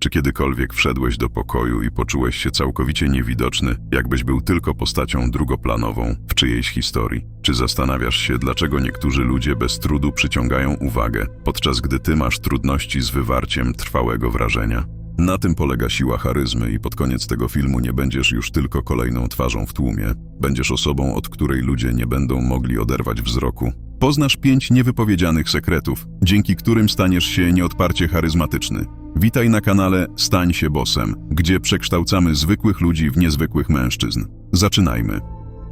Czy kiedykolwiek wszedłeś do pokoju i poczułeś się całkowicie niewidoczny, jakbyś był tylko postacią drugoplanową w czyjejś historii? Czy zastanawiasz się, dlaczego niektórzy ludzie bez trudu przyciągają uwagę, podczas gdy ty masz trudności z wywarciem trwałego wrażenia? Na tym polega siła charyzmy i pod koniec tego filmu nie będziesz już tylko kolejną twarzą w tłumie, będziesz osobą, od której ludzie nie będą mogli oderwać wzroku. Poznasz pięć niewypowiedzianych sekretów, dzięki którym staniesz się nieodparcie charyzmatyczny. Witaj na kanale Stań się Bosem, gdzie przekształcamy zwykłych ludzi w niezwykłych mężczyzn. Zaczynajmy.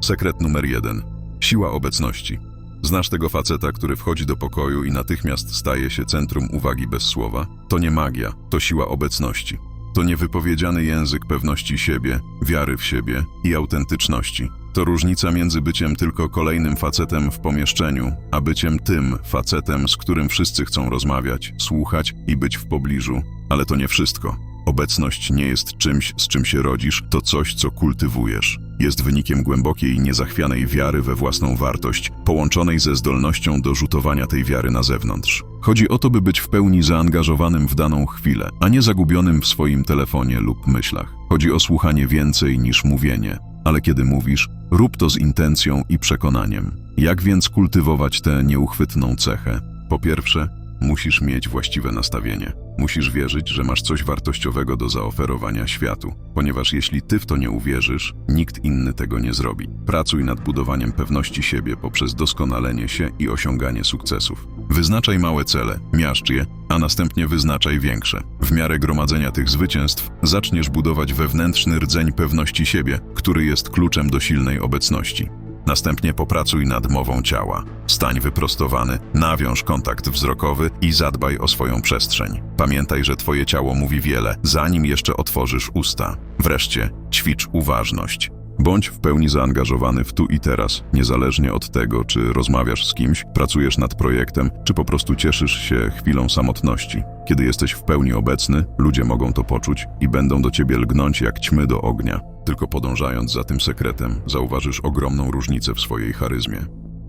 Sekret numer jeden. Siła obecności. Znasz tego faceta, który wchodzi do pokoju i natychmiast staje się centrum uwagi bez słowa? To nie magia, to siła obecności. To niewypowiedziany język pewności siebie, wiary w siebie i autentyczności. To różnica między byciem tylko kolejnym facetem w pomieszczeniu, a byciem tym facetem, z którym wszyscy chcą rozmawiać, słuchać i być w pobliżu. Ale to nie wszystko. Obecność nie jest czymś, z czym się rodzisz, to coś, co kultywujesz. Jest wynikiem głębokiej, niezachwianej wiary we własną wartość, połączonej ze zdolnością do rzutowania tej wiary na zewnątrz. Chodzi o to, by być w pełni zaangażowanym w daną chwilę, a nie zagubionym w swoim telefonie lub myślach. Chodzi o słuchanie więcej niż mówienie. Ale kiedy mówisz, rób to z intencją i przekonaniem. Jak więc kultywować tę nieuchwytną cechę? Po pierwsze, musisz mieć właściwe nastawienie. Musisz wierzyć, że masz coś wartościowego do zaoferowania światu, ponieważ jeśli ty w to nie uwierzysz, nikt inny tego nie zrobi. Pracuj nad budowaniem pewności siebie poprzez doskonalenie się i osiąganie sukcesów. Wyznaczaj małe cele, miażdż je, a następnie wyznaczaj większe. W miarę gromadzenia tych zwycięstw zaczniesz budować wewnętrzny rdzeń pewności siebie, który jest kluczem do silnej obecności. Następnie popracuj nad mową ciała. Stań wyprostowany, nawiąż kontakt wzrokowy i zadbaj o swoją przestrzeń. Pamiętaj, że twoje ciało mówi wiele, zanim jeszcze otworzysz usta. Wreszcie ćwicz uważność. Bądź w pełni zaangażowany w tu i teraz, niezależnie od tego, czy rozmawiasz z kimś, pracujesz nad projektem, czy po prostu cieszysz się chwilą samotności. Kiedy jesteś w pełni obecny, ludzie mogą to poczuć i będą do ciebie lgnąć jak ćmy do ognia. Tylko podążając za tym sekretem, zauważysz ogromną różnicę w swojej charyzmie.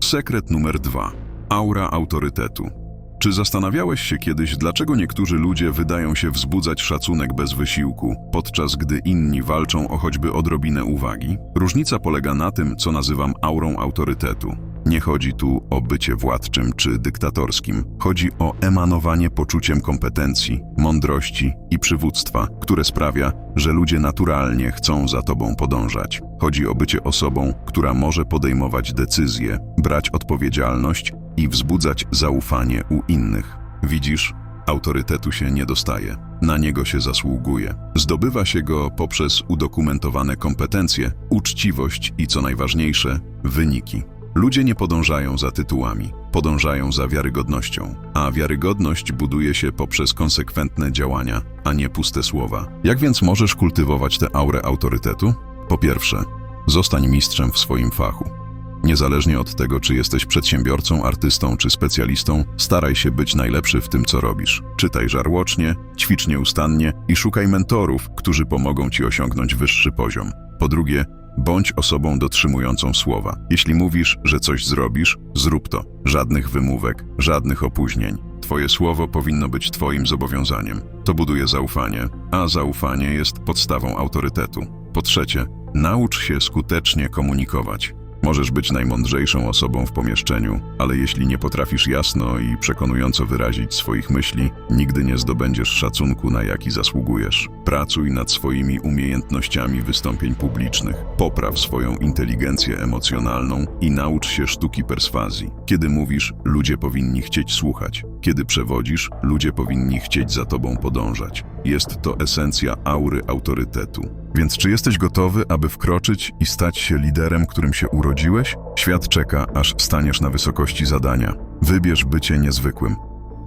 Sekret numer dwa. Aura autorytetu. Czy zastanawiałeś się kiedyś, dlaczego niektórzy ludzie wydają się wzbudzać szacunek bez wysiłku, podczas gdy inni walczą o choćby odrobinę uwagi? Różnica polega na tym, co nazywam aurą autorytetu. Nie chodzi tu o bycie władczym czy dyktatorskim. Chodzi o emanowanie poczuciem kompetencji, mądrości i przywództwa, które sprawia, że ludzie naturalnie chcą za tobą podążać. Chodzi o bycie osobą, która może podejmować decyzje, brać odpowiedzialność i wzbudzać zaufanie u innych. Widzisz, autorytetu się nie dostaje, na niego się zasługuje. Zdobywa się go poprzez udokumentowane kompetencje, uczciwość i co najważniejsze, wyniki. Ludzie nie podążają za tytułami, podążają za wiarygodnością, a wiarygodność buduje się poprzez konsekwentne działania, a nie puste słowa. Jak więc możesz kultywować tę aurę autorytetu? Po pierwsze, zostań mistrzem w swoim fachu. Niezależnie od tego, czy jesteś przedsiębiorcą, artystą czy specjalistą, staraj się być najlepszy w tym, co robisz. Czytaj żarłocznie, ćwicz nieustannie i szukaj mentorów, którzy pomogą ci osiągnąć wyższy poziom. Po drugie, bądź osobą dotrzymującą słowa. Jeśli mówisz, że coś zrobisz, zrób to. Żadnych wymówek, żadnych opóźnień. Twoje słowo powinno być Twoim zobowiązaniem. To buduje zaufanie, a zaufanie jest podstawą autorytetu. Po trzecie, naucz się skutecznie komunikować. Możesz być najmądrzejszą osobą w pomieszczeniu, ale jeśli nie potrafisz jasno i przekonująco wyrazić swoich myśli, nigdy nie zdobędziesz szacunku, na jaki zasługujesz. Pracuj nad swoimi umiejętnościami wystąpień publicznych, popraw swoją inteligencję emocjonalną i naucz się sztuki perswazji. Kiedy mówisz, ludzie powinni chcieć słuchać. Kiedy przewodzisz, ludzie powinni chcieć za tobą podążać. Jest to esencja aury autorytetu. Więc czy jesteś gotowy, aby wkroczyć i stać się liderem, którym się urodziłeś? Świat czeka, aż staniesz na wysokości zadania. Wybierz bycie niezwykłym.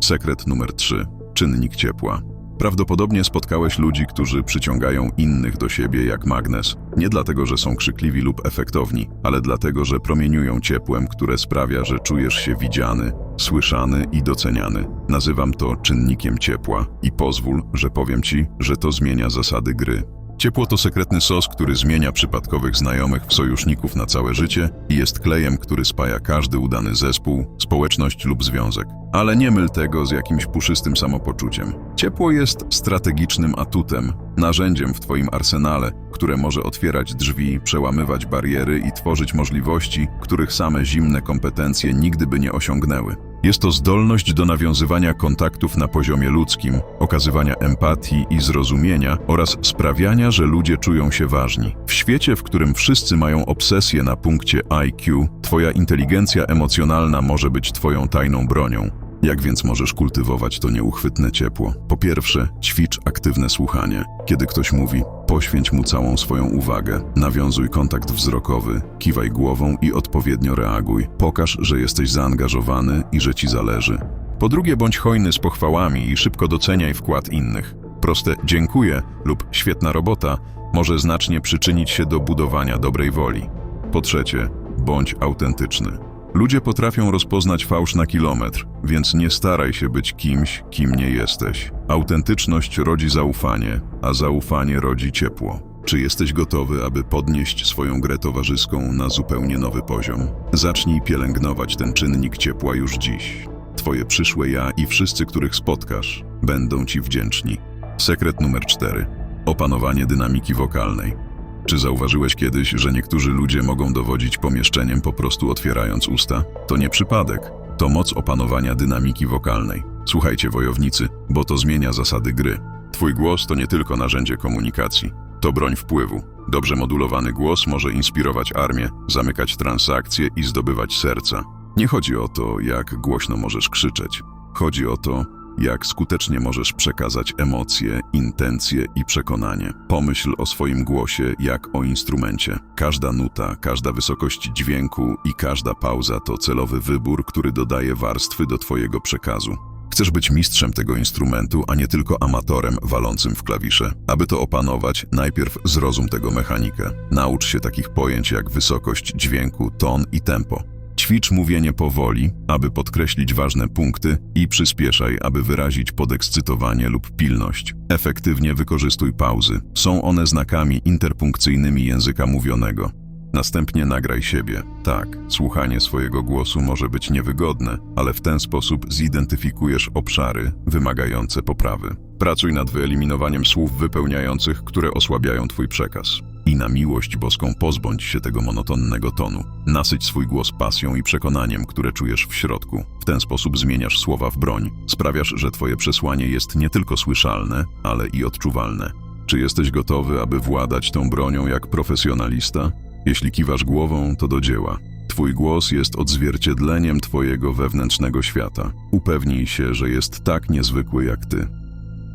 Sekret numer 3. Czynnik ciepła. Prawdopodobnie spotkałeś ludzi, którzy przyciągają innych do siebie jak magnes. Nie dlatego, że są krzykliwi lub efektowni, ale dlatego, że promieniują ciepłem, które sprawia, że czujesz się widziany, słyszany i doceniany. Nazywam to czynnikiem ciepła i pozwól, że powiem ci, że to zmienia zasady gry. Ciepło to sekretny sos, który zmienia przypadkowych znajomych w sojuszników na całe życie i jest klejem, który spaja każdy udany zespół, społeczność lub związek. Ale nie myl tego z jakimś puszystym samopoczuciem. Ciepło jest strategicznym atutem, narzędziem w Twoim arsenale, które może otwierać drzwi, przełamywać bariery i tworzyć możliwości, których same zimne kompetencje nigdy by nie osiągnęły. Jest to zdolność do nawiązywania kontaktów na poziomie ludzkim, okazywania empatii i zrozumienia oraz sprawiania, że ludzie czują się ważni. W świecie, w którym wszyscy mają obsesję na punkcie IQ, Twoja inteligencja emocjonalna może być Twoją tajną bronią. Jak więc możesz kultywować to nieuchwytne ciepło? Po pierwsze, ćwicz aktywne słuchanie. Kiedy ktoś mówi, poświęć mu całą swoją uwagę, nawiązuj kontakt wzrokowy, kiwaj głową i odpowiednio reaguj. Pokaż, że jesteś zaangażowany i że ci zależy. Po drugie, bądź hojny z pochwałami i szybko doceniaj wkład innych. Proste dziękuję lub świetna robota może znacznie przyczynić się do budowania dobrej woli. Po trzecie, bądź autentyczny. Ludzie potrafią rozpoznać fałsz na kilometr, więc nie staraj się być kimś, kim nie jesteś. Autentyczność rodzi zaufanie, a zaufanie rodzi ciepło. Czy jesteś gotowy, aby podnieść swoją grę towarzyską na zupełnie nowy poziom? Zacznij pielęgnować ten czynnik ciepła już dziś. Twoje przyszłe ja i wszyscy, których spotkasz, będą Ci wdzięczni. Sekret numer 4. Opanowanie dynamiki wokalnej. Czy zauważyłeś kiedyś, że niektórzy ludzie mogą dowodzić pomieszczeniem po prostu otwierając usta? To nie przypadek. To moc opanowania dynamiki wokalnej. Słuchajcie, wojownicy, bo to zmienia zasady gry. Twój głos to nie tylko narzędzie komunikacji. To broń wpływu. Dobrze modulowany głos może inspirować armię, zamykać transakcje i zdobywać serca. Nie chodzi o to, jak głośno możesz krzyczeć. Chodzi o to, jak skutecznie możesz przekazać emocje, intencje i przekonanie. Pomyśl o swoim głosie jak o instrumencie. Każda nuta, każda wysokość dźwięku i każda pauza to celowy wybór, który dodaje warstwy do Twojego przekazu. Chcesz być mistrzem tego instrumentu, a nie tylko amatorem walącym w klawisze. Aby to opanować, najpierw zrozum tego mechanikę. Naucz się takich pojęć jak wysokość dźwięku, ton i tempo. Ćwicz mówienie powoli, aby podkreślić ważne punkty i przyspieszaj, aby wyrazić podekscytowanie lub pilność. Efektywnie wykorzystuj pauzy. Są one znakami interpunkcyjnymi języka mówionego. Następnie nagraj siebie. Tak, słuchanie swojego głosu może być niewygodne, ale w ten sposób zidentyfikujesz obszary wymagające poprawy. Pracuj nad wyeliminowaniem słów wypełniających, które osłabiają Twój przekaz. I na miłość boską pozbądź się tego monotonnego tonu. Nasyć swój głos pasją i przekonaniem, które czujesz w środku. W ten sposób zmieniasz słowa w broń. Sprawiasz, że Twoje przesłanie jest nie tylko słyszalne, ale i odczuwalne. Czy jesteś gotowy, aby władać tą bronią jak profesjonalista? Jeśli kiwasz głową, to do dzieła. Twój głos jest odzwierciedleniem Twojego wewnętrznego świata. Upewnij się, że jest tak niezwykły jak Ty.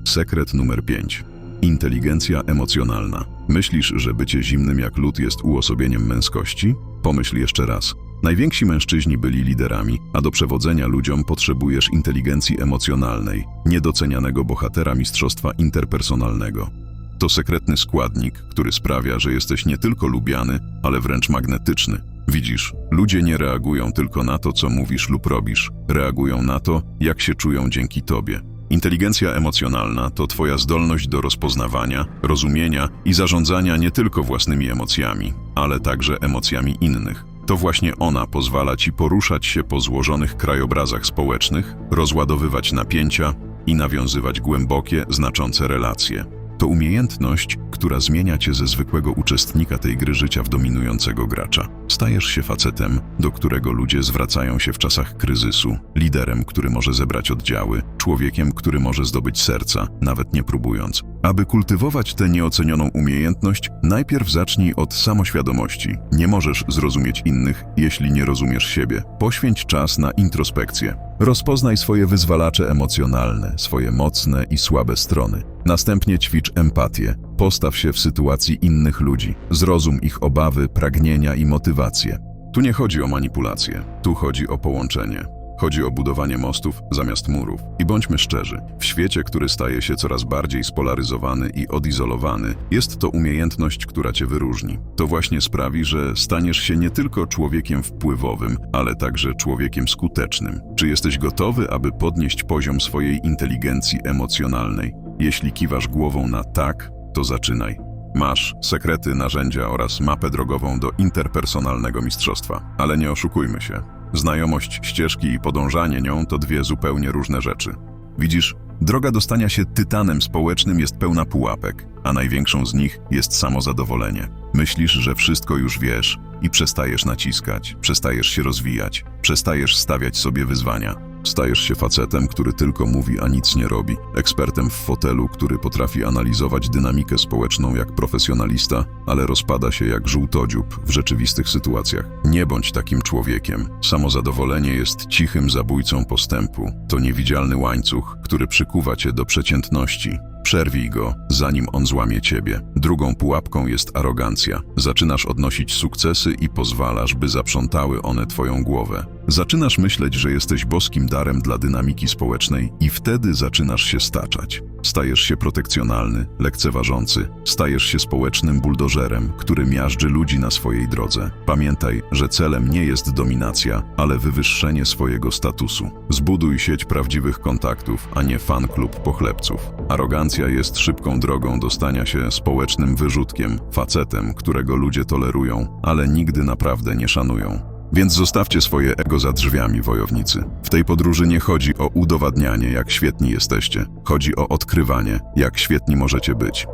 Sekret numer 5. Inteligencja emocjonalna. Myślisz, że bycie zimnym jak lód jest uosobieniem męskości? Pomyśl jeszcze raz. Najwięksi mężczyźni byli liderami, a do przewodzenia ludziom potrzebujesz inteligencji emocjonalnej, niedocenianego bohatera mistrzostwa interpersonalnego. To sekretny składnik, który sprawia, że jesteś nie tylko lubiany, ale wręcz magnetyczny. Widzisz, ludzie nie reagują tylko na to, co mówisz lub robisz, reagują na to, jak się czują dzięki tobie. Inteligencja emocjonalna to Twoja zdolność do rozpoznawania, rozumienia i zarządzania nie tylko własnymi emocjami, ale także emocjami innych. To właśnie ona pozwala Ci poruszać się po złożonych krajobrazach społecznych, rozładowywać napięcia i nawiązywać głębokie, znaczące relacje. To umiejętność, która zmienia cię ze zwykłego uczestnika tej gry życia w dominującego gracza. Stajesz się facetem, do którego ludzie zwracają się w czasach kryzysu, liderem, który może zebrać oddziały, człowiekiem, który może zdobyć serca, nawet nie próbując. Aby kultywować tę nieocenioną umiejętność, najpierw zacznij od samoświadomości. Nie możesz zrozumieć innych, jeśli nie rozumiesz siebie. Poświęć czas na introspekcję. Rozpoznaj swoje wyzwalacze emocjonalne, swoje mocne i słabe strony. Następnie ćwicz empatię. Postaw się w sytuacji innych ludzi. Zrozum ich obawy, pragnienia i motywacje. Tu nie chodzi o manipulację, tu chodzi o połączenie. Chodzi o budowanie mostów zamiast murów. I bądźmy szczerzy, w świecie, który staje się coraz bardziej spolaryzowany i odizolowany, jest to umiejętność, która cię wyróżni. To właśnie sprawi, że staniesz się nie tylko człowiekiem wpływowym, ale także człowiekiem skutecznym. Czy jesteś gotowy, aby podnieść poziom swojej inteligencji emocjonalnej? Jeśli kiwasz głową na tak, to zaczynaj. Masz sekrety, narzędzia oraz mapę drogową do interpersonalnego mistrzostwa. Ale nie oszukujmy się. Znajomość ścieżki i podążanie nią to dwie zupełnie różne rzeczy. Widzisz, droga do stania się tytanem społecznym jest pełna pułapek, a największą z nich jest samozadowolenie. Myślisz, że wszystko już wiesz i przestajesz naciskać, przestajesz się rozwijać, przestajesz stawiać sobie wyzwania. Stajesz się facetem, który tylko mówi, a nic nie robi, ekspertem w fotelu, który potrafi analizować dynamikę społeczną jak profesjonalista, ale rozpada się jak żółtodziób w rzeczywistych sytuacjach. Nie bądź takim człowiekiem. Samozadowolenie jest cichym zabójcą postępu. To niewidzialny łańcuch, który przykuwa cię do przeciętności. Przerwij go, zanim on złamie ciebie. Drugą pułapką jest arogancja. Zaczynasz odnosić sukcesy i pozwalasz, by zaprzątały one twoją głowę. Zaczynasz myśleć, że jesteś boskim darem dla dynamiki społecznej i wtedy zaczynasz się staczać. Stajesz się protekcjonalny, lekceważący, stajesz się społecznym buldożerem, który miażdży ludzi na swojej drodze. Pamiętaj, że celem nie jest dominacja, ale wywyższenie swojego statusu. Zbuduj sieć prawdziwych kontaktów, a nie fan klub pochlebców. Arogancja jest szybką drogą do stania się społecznym wyrzutkiem, facetem, którego ludzie tolerują, ale nigdy naprawdę nie szanują. Więc zostawcie swoje ego za drzwiami, wojownicy. W tej podróży nie chodzi o udowadnianie, jak świetni jesteście. Chodzi o odkrywanie, jak świetni możecie być.